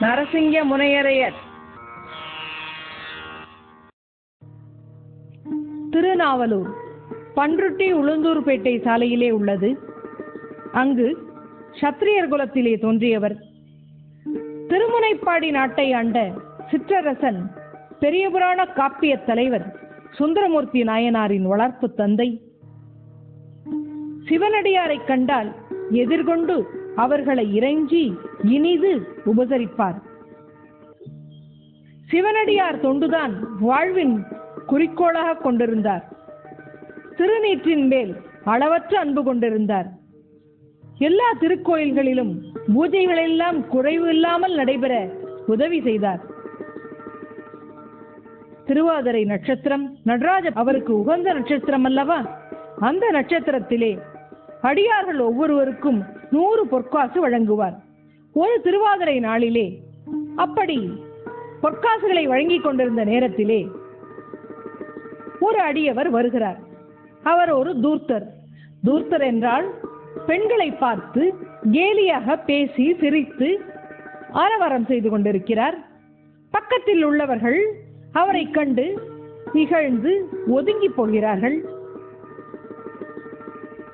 நரசிங்க முனையரையர். திருநாவலூர் பன்ருட்டி உளுந்தூர்பேட்டை சாலையிலே உள்ளது. அங்கு சத்திரியர் குலத்திலே தோன்றியவர். திருமுனைப்பாடி நாட்டை ஆண்ட சிற்றரசன் பெரியபுராண காப்பிய தலைவர் சுந்தரமூர்த்தி நாயனாரின் வளர்ப்பு தந்தை. சிவனடியாரைக் கண்டால் எதிர்கொண்டு அவர்களை இறைஞ்சி இனிது உபசரிப்பார். சிவனடியார் தொண்டுதான் வாழ்வின் குறிக்கோளாக கொண்டிருந்தார். திருநீற்றின் மேல் அளவற்ற அன்பு கொண்டிருந்தார். எல்லா திருக்கோயில்களிலும் பூஜைகளெல்லாம் குறைவு இல்லாமல் நடைபெற உதவி செய்தார். திருவாதிரை நட்சத்திரம் நடராஜ அவருக்கு உகந்த நட்சத்திரம் அல்லவா? அந்த நட்சத்திரத்திலே அடியார்கள் ஒவ்வொருவருக்கும் நூறு பொற்காசு வழங்குவார். ஒரு திருவாதிரை நாளிலே அப்படி பொற்காசுகளை வழங்கிக் கொண்டிருந்த நேரத்திலே ஒரு அடியவர் வருகிறார். அவர் ஒரு தூர்த்தர். தூர்த்தர் என்றால் பெண்களை பார்த்து கேலியாக பேசி சிரித்து ஆரவாரம் செய்து கொண்டிருக்கிறார். பக்கத்தில் உள்ளவர்கள் அவரை கண்டு இகழ்ந்து ஒதுங்கி போகிறார்கள்.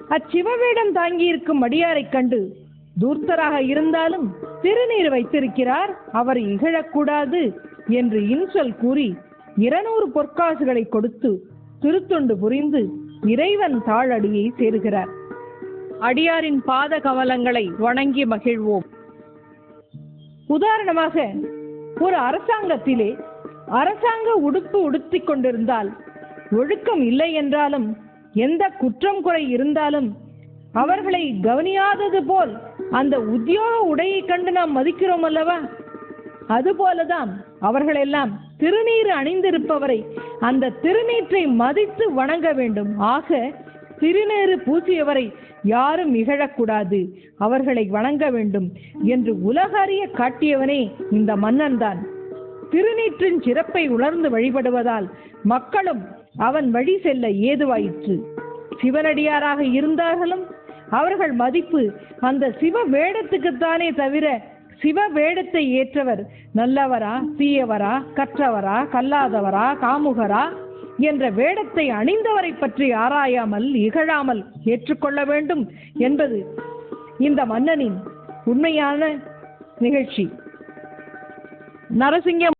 அச்சிவவேடம் தாங்கியிருக்கும் அடியாரைக் கண்டு தூர்த்தராக இருந்தாலும் திருநீர் வைத்திருக்கிறார் அவர் இகழக்கூடாது என்று இன்சொல் கூறி இருநூறு பொற்காசுகளை கொடுத்து திருத்தொண்டு புரிந்து இறைவன் தாழடியை சேருகிறார். அடியாரின் பாத கமலங்களை வணங்கி மகிழ்வோம். உதாரணமாக ஒரு அரசாங்கத்திலே அரசாங்க உடுப்பு உடுத்திக் கொண்டிருந்தால் ஒழுக்கம் இல்லை என்றாலும் எந்த குற்றம் குறை இருந்தாலும் அவர்களை கவனியாதது போல் அந்த உத்தியோக உடையை கண்டு நாம் மதிக்கிறோம் அல்லவா? அதுபோலதான் அவர்களெல்லாம் திருநீர் அணிந்திருப்பவரை அந்த திருநீற்றை மதித்து வணங்க வேண்டும். ஆக திருநீறு பூசியவரை யாரும் இகழக்கூடாது. அவர்களை வணங்க வேண்டும் என்று உலகறிய காட்டியவனே இந்த மன்னன் தான் திருநீற்றின் சிறப்பை உணர்ந்து வழிபடுவதால் மக்களும் அவன் வழி செல்ல ஏதுவாயிற்று. சிவனடியாராக இருந்தார்களும் அவர்கள் மதிப்பு. அந்த சிவ வேடத்துக்குத்தானே தவிர சிவ வேடத்தை ஏற்றவர் நல்லவரா தீயவரா கற்றவரா கல்லாதவரா காமுகரா என்ற வேடத்தை அணிந்தவரை பற்றி ஆராயாமல் இகழாமல் ஏற்றுக்கொள்ள வேண்டும் என்பது இந்த மன்னனின் உண்மையான நிகழ்ச்சி. நரசிங்கம்